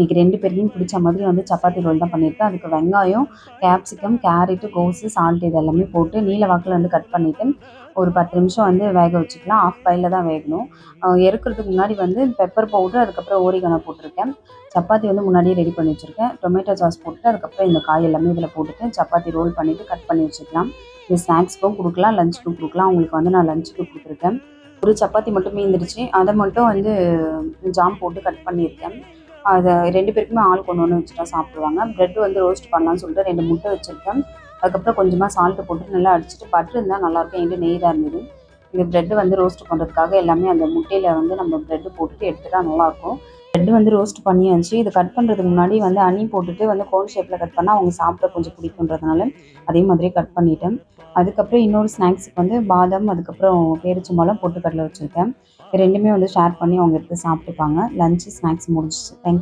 இன்னைக்கு ரெண்டு பேருக்கும் பிடிச்ச மாதிரி வந்து சப்பாத்தி ரோல் தான் பண்ணியிருக்கேன். அதுக்கு வெங்காயம் கேப்சிகம் கேரட்டு கோஸு சால்ட் இது எல்லாமே போட்டு நீல வாக்கில் வந்து கட் பண்ணிவிட்டு ஒரு பத்து நிமிஷம் வந்து வேக வச்சுக்கலாம். ஆஃப் பாயில் தான் வேகணும். இறக்குறதுக்கு முன்னாடி வந்து பெப்பர் பவுடர் அதுக்கப்புறம் ஓரிகனை போட்டிருக்கேன். சப்பாத்தி வந்து முன்னாடியே ரெடி பண்ணி வச்சுருக்கேன். டொமேட்டோ சாஸ் போட்டுட்டு அதுக்கப்புறம் இந்த காய் எல்லாமே இதில் போட்டுட்டு சப்பாத்தி ரோல் பண்ணிவிட்டு கட் பண்ணி வச்சுக்கலாம். இது ஸ்நாக்ஸ்க்கும் கொடுக்கலாம் லஞ்சுக்கும் கொடுக்கலாம். உங்களுக்கு வந்து நான் லஞ்சுக்கு கொடுத்துருக்கேன். ஒரு சப்பாத்தி மட்டும் மீந்துருச்சு அதை மட்டும் வந்து ஜாம் போட்டு கட் பண்ணியிருக்கேன். அதை ரெண்டு பேருக்குமே ஆள் கொண்டு ஒன்று வச்சுட்டா சாப்பிடுவாங்க. ப்ரெட் வந்து ரோஸ்ட் பண்ணலாம்னு சொல்லிட்டு ரெண்டு முட்டை வச்சுருக்கேன். அதுக்கப்புறம் கொஞ்சமாக சால்ட்டு போட்டு நல்லா அடிச்சுட்டு பட்டர் இருந்தால் நல்லாயிருக்கும். என்கிட்ட நெய் தான் இருந்தது. இந்த ப்ரெட்டு வந்து ரோஸ்ட் பண்ணுறதுக்காக எல்லாமே அந்த முட்டையில் வந்து நம்ம ப்ரெட்டு போட்டுட்டு எடுத்துட்டா நல்லாயிருக்கும். ப்ரெட் வந்து ரோஸ்ட் பண்ணியாச்சு. இது கட் பண்ணுறதுக்கு முன்னாடி வந்து அணி போட்டுட்டு வந்து கோன் ஷேப்பில் கட் பண்ணால் அவங்க சாப்பிட கொஞ்சம் பிடிக்குன்றதுனால அதே மாதிரி கட் பண்ணிட்டேன். அதுக்கப்புறம் இன்னொரு ஸ்நாக்ஸுக்கு வந்து பாதாம் அதுக்கப்புறம் பேரிச்சம்பழம் பொட்டுக்கடலை வச்சுருக்கேன். ரெண்டுமே வந்து ஷேர் பண்ணி அவங்க எடுத்து சாப்பிட்டுப்பாங்க. லஞ்சு ஸ்நாக்ஸ் முடிஞ்சிச்சு. தேங்க்